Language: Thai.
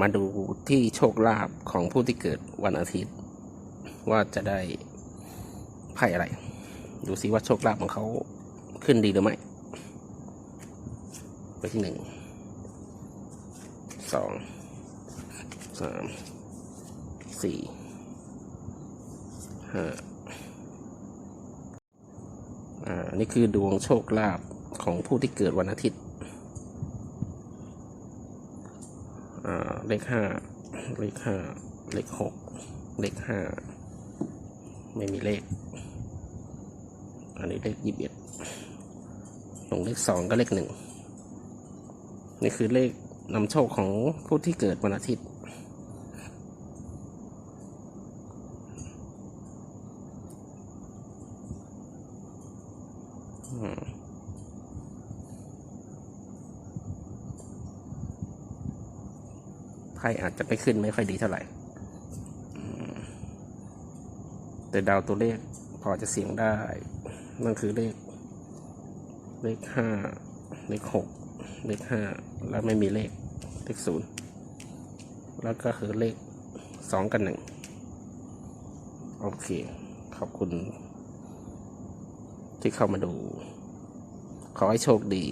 มาดูที่โชคลาภของผู้ที่เกิดวันอาทิตย์ ว่าจะได้ไพ่อะไร ดูซิว่าโชคลาภของเขาขึ้นดีหรือไม่ไปที่หนึ่งสองสามสี่ห้าอ่านี่คือดวงโชคลาภของผู้ที่เกิดวันอาทิตย์ อ่า เลขห้าเลขห้าเลขหกเลขห้าไม่มีเลข อันนี้เลขยี่สิบเอ็ดตรงเลขสองก็เลขหนึ่งนี่คือเลขนำโชคของผู้ที่เกิดวันอาทิตย์ไพ่อาจจะไม่ขึ้นไม่ค่อยดีเท่าไหร่ แต่ดาวตัวเลขพอจะเสียงได้ นั่นคือเลข เลขห้าเลขหกเลขห้าแล้วไม่มีเลขเลขศูนย์แล้วก็คือเลขสองกับหนึ่งโอเค ขอบคุณ ที่เข้ามาดู ขอให้โชคดี